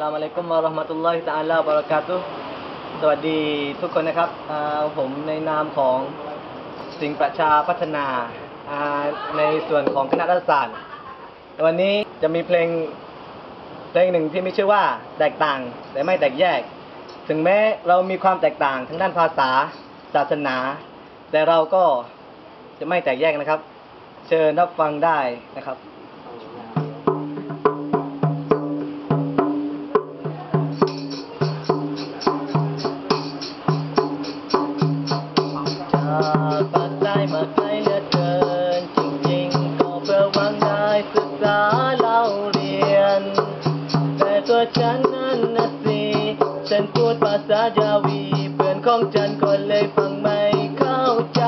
ลามอะลัยกุมวะเราะห์มะตุลลอฮิตะอาลาบะเราะกาตุสวัสดีทุกคนนะครับผมในนามของสิงประชาพัฒนาอ่าในส่วนของคณะรัฐศาสตร์ วันนี้จะมีเพลงเพลงหนึ่งที่มีชื่อว่าแตกต่างแต่ไม่แตกแยก ถึงแม้เรามีความแตกต่างทางด้านภาษาศาสนา แต่เราก็จะไม่แตกแยกนะครับ เชิญรับฟังได้นะครับ ตัวฉันนั้นนะสิฉันพูดภาษายาวีเพื่อนของฉันก็เลยฟังไม่เข้าใจ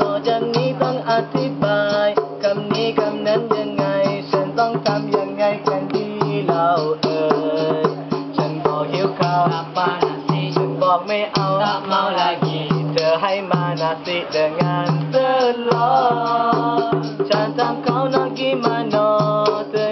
ต่อจากนี้ต้องอธิบายคำนี้คำนั้นยังไง ฉันต้องทำยังไงกันดีเล่าเอ่ยฉันบอกหิวข้าว Apa nasi ฉันบอกไม่เอา tak mau lagi เธอให้มานาสิเดินงานเดินรอฉันทำเขานอนกิมานอเธอ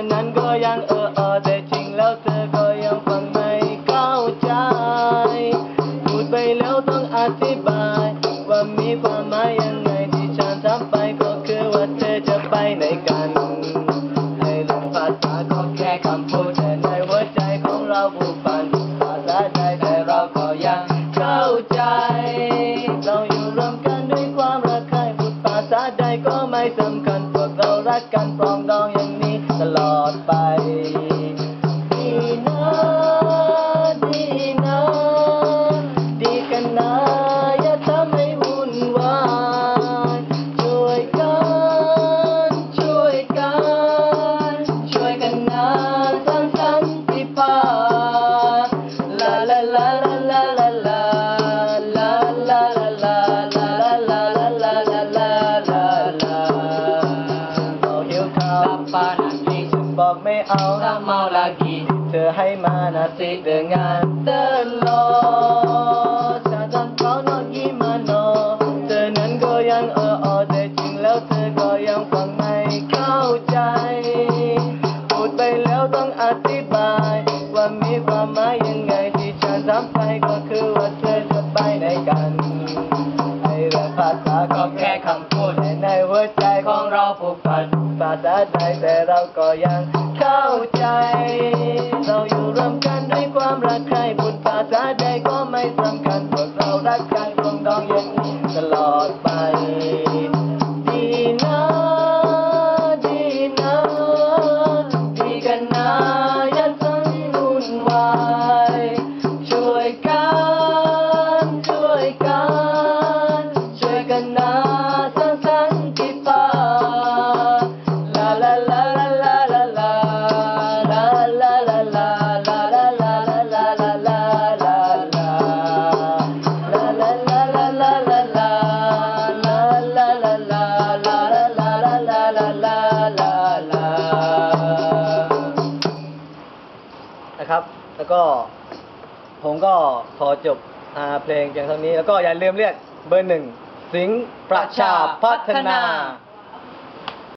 Python, control, roll, rock, control. บอกไม่เอา tak mau lagi เธอให้มานาสิเดินงานเดินรอชาตันเขานอนยิ้มมานอเธอนั้นก็ยังเอออแต่จริงแล้วเธอก็ยังฟังไม่เข้าใจพูดไปแล้วต้องอธิบาย ว่ามีความหมายยังไงที่ฉันทำไปก็คือว่าเธอจะไปไหนกัน เราก็ยังเข้าใจ เราอยู่รวมกันด้วยความรักใคร่พูดภาษาใดก็ไม่สำคัญพวกเรารักกันคงดองอย่างนี้ตลอดไป นะครับ แล้วก็ผมก็ขอจบอาเพลงเพียงเท่านี้ แล้วก็อย่าลืมเรียกเบอร์หนึ่งสิงห์ประชาพัฒนา